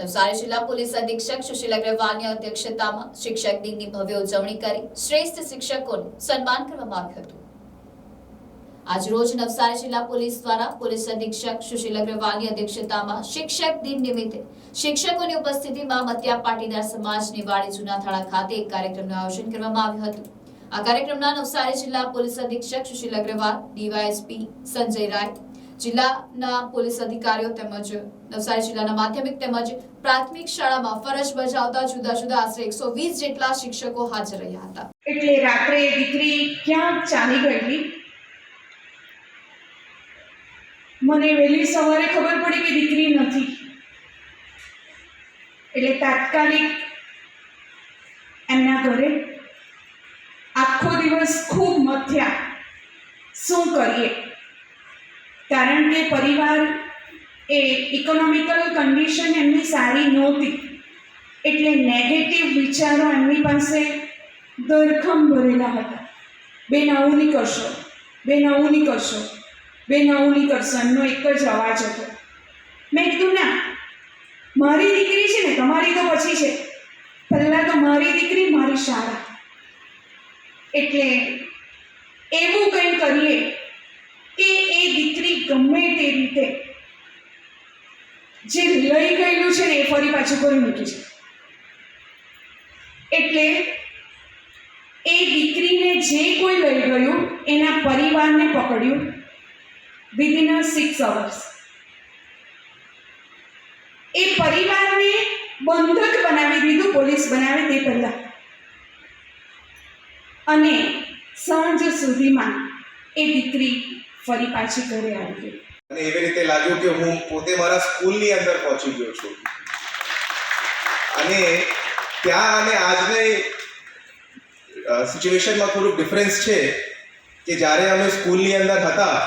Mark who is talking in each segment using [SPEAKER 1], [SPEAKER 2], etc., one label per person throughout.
[SPEAKER 1] નવસારી જિલ્લા પોલીસ અધિક્ષક સુશીલ અગ્રવાલની અધ્યક્ષતામાં શિક્ષક દિનની ભવ્ય ઉજવણી કરી શ્રેષ્ઠ શિક્ષકોનું સન્માન કરવામાં આવ્યું હતું. આજરોજ નવસારી જિલ્લા પોલીસ દ્વારા પોલીસ અધિક્ષક સુશીલ અગ્રવાલની અધ્યક્ષતામાં શિક્ષક દિન નિમિત્તે શિક્ષકોની ઉપસ્થિતિમાં મત્યા પાટીદાર સમાજની વાડી જૂના થાળા ખાતે એક કાર્યક્રમનું આયોજન કરવામાં આવ્યું હતું. આ કાર્યક્રમના નવસારી જિલ્લા પોલીસ અધિક્ષક સુશીલ અગ્રવાલ, ડીવાયએસપી સંજય રાય જિલ્લાના પોલીસ અધિકારીઓ તેમજ નવસારી જિલ્લાના માધ્યમિક તેમજ પ્રાથમિક શાળામાં ફરજ બજાવતા જુદા જુદા આશરે એકસો વીસ જેટલા શિક્ષકો હાજર રહ્યા હતા.
[SPEAKER 2] એટલે રાત્રે દીકરી ક્યાં ચાલી ગયેલી? મને વહેલી સવારે ખબર પડી કે દીકરી નથી. એટલે તાત્કાલિક એમના ઘરે આખો દિવસ ખૂબ મથ્યા. શું કરીએ? કારણ કે પરિવાર એ ઇકોનોમિકલ કન્ડિશન એમની સારી નહોતી. એટલે નેગેટિવ વિચારો એમની પાસે દરખમ ભરેલા હતા. બેન આવું નહીં કરશો, બેન આવું નહીં કરશો, બેન આવું નહીં કરશો, એમનો એક જ અવાજ હતો. મેં કીધું, ના, મારી દીકરી છે ને, તમારી તો પછી છે. પહેલાં તો મારી દીકરી મારી શાળા. એટલે એવું કંઈ કરીએ ગમે તે રીતે જે લઈ ગયેલું છે ને એ ફરી પાછું કરી મૂક્યું છે. એટલે એ દીકરીને જે કોઈ લઈ ગયું, એના પરિવારને પકડ્યું વિધિન સિક્સ અવર્સ એ પરિવારને બંધક બનાવી દીધું, પોલીસ બનાવે તે પહેલાં. અને સાંજ સુધીમાં એ દીકરી ફરી પાછી ઘરે આવી ગઈ.
[SPEAKER 3] અને એવી રીતે લાગ્યું કે હું પોતે મારા સ્કૂલની અંદર પહોંચી ગયો છું. અને ત્યાં અને આજની સિચ્યુએશનમાં થોડુંક ડિફરન્સ છે કે જ્યારે અમે સ્કૂલની અંદર હતા,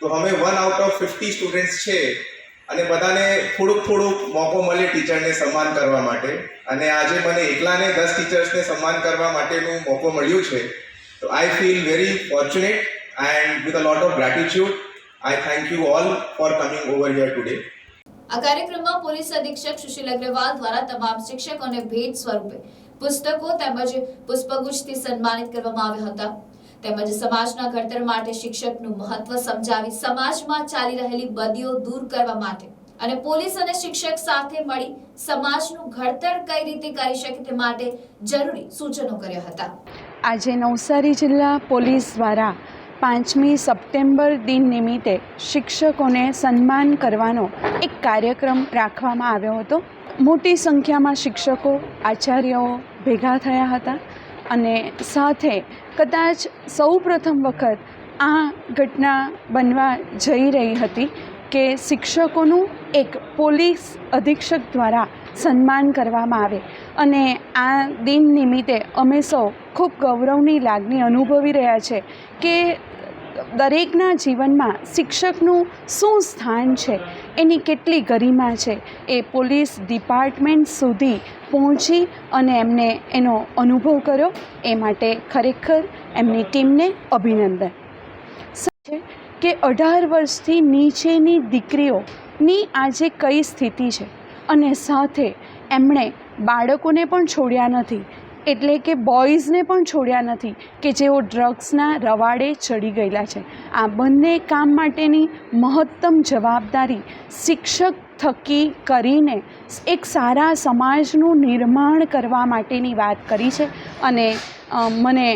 [SPEAKER 3] તો અમે one out of fifty students છે અને બધાને થોડુંક થોડુંક મોકો મળે ટીચરને સન્માન કરવા માટે. અને આજે મને એકલાને દસ ટીચર્સને સન્માન કરવા માટેનું મોકો મળ્યું છે. તો I feel very fortunate and with a lot of gratitude, I thank you all for coming over here today.
[SPEAKER 1] આ કાર્યક્રમમાં પોલીસ અધિક્ષક સુશીલ અગ્રવાલ દ્વારા તમામ શિક્ષકોને ભેટ સ્વરૂપે પુસ્તકો તેમજ પુષ્પગુચ્છથી સન્માનિત કરવામાં આવ્યા હતા તેમજ સમાજના ઘડતર માટે શિક્ષકનું મહત્વ સમજાવી સમાજમાં ચાલી રહેલી બદીઓ દૂર કરવા માટે અને પોલીસ અને શિક્ષક સાથે મળી સમાજનું ઘડતર કઈ રીતે કરી શકે તે માટે જરૂરી સૂચનો કર્યા હતા
[SPEAKER 4] આજે નવસારી જિલ્લા પોલીસ દ્વારા પાંચમી સપ્ટેમ્બર દિન નિમિત્તે શિક્ષકોને સન્માન કરવાનો એક કાર્યક્રમ રાખવામાં આવ્યો હતો. મોટી સંખ્યામાં શિક્ષકો આચાર્યઓ ભેગા થયા હતા અને સાથે કદાચ સૌ પ્રથમ વખત આ ઘટના બનવા જઈ રહી હતી કે શિક્ષકોનું એક પોલીસ અધિક્ષક દ્વારા સન્માન કરવામાં આવે. અને આ દિન નિમિત્તે અમે સૌ ખૂબ ગૌરવની લાગણી અનુભવી રહ્યા છે કે દરેકના જીવનમાં શિક્ષકનું શું સ્થાન છે? એની કેટલી ગરિમા છે? એ પોલીસ ડિપાર્ટમેન્ટ સુધી પહોંચી અને એમને એનો અનુભવ કર્યો. એ માટે ખરેખર એમની ટીમને અભિનંદન. છે કે અઢાર વર્ષથી નીચેની દીકરીઓની આજે કઈ સ્થિતિ છે? અને સાથે એમણે બાળકોને પણ છોડ્યા નથી. એટલે કે બોયઝને પણ છોડ્યા નથી કે જેઓ ડ્રગ્સના રવાડે ચડી ગયેલા છે. આ બંને કામ માટેની મહત્તમ જવાબદારી શિક્ષક થકી કરીને એક સારા સમાજનું નિર્માણ કરવા માટેની વાત કરી છે અને મને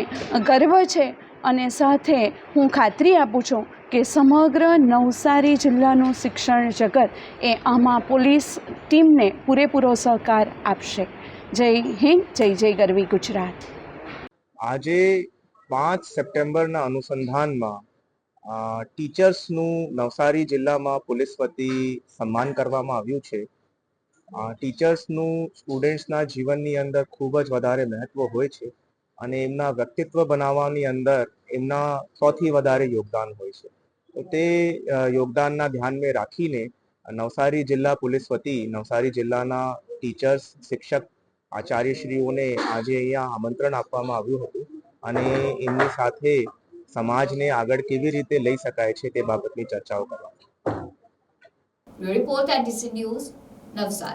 [SPEAKER 4] ગર્વ છે અને સાથે હું ખાતરી આપું છું કે સમગ્ર નવસારી જિલ્લાનું શિક્ષણ જગત એ આમાં પોલીસ ટીમને પૂરેપૂરો સહકાર આપશે. જય હિન્દ, જય જય ગરવી ગુજરાત.
[SPEAKER 5] આજે પાંચ સપ્ટેમ્બરના અનુસંધાનમાં ટીચર્સનું નવસારી જિલ્લામાં પોલીસ વતી સન્માન કરવામાં આવ્યું છે. ટીચર્સનું સ્ટુડન્ટ્સના જીવનની અંદર ખૂબ જ વધારે મહત્વ હોય છે અને એમના વ્યક્તિત્વ બનાવવાની અંદર એમના સૌથી વધારે યોગદાન હોય છે. તો તે યોગદાનના ધ્યાનમાં રાખીને નવસારી જિલ્લા પોલીસ વતી નવસારી જિલ્લાના ટીચર્સ, શિક્ષક આચાર્યશ્રીઓને આજે અહીંયા આમંત્રણ આપવામાં આવ્યું હતું અને એમની સાથે સમાજને આગળ કેવી રીતે લઈ શકાય છે તે બાબતની ચર્ચાઓ કરવા.
[SPEAKER 1] Report ATC news Navsari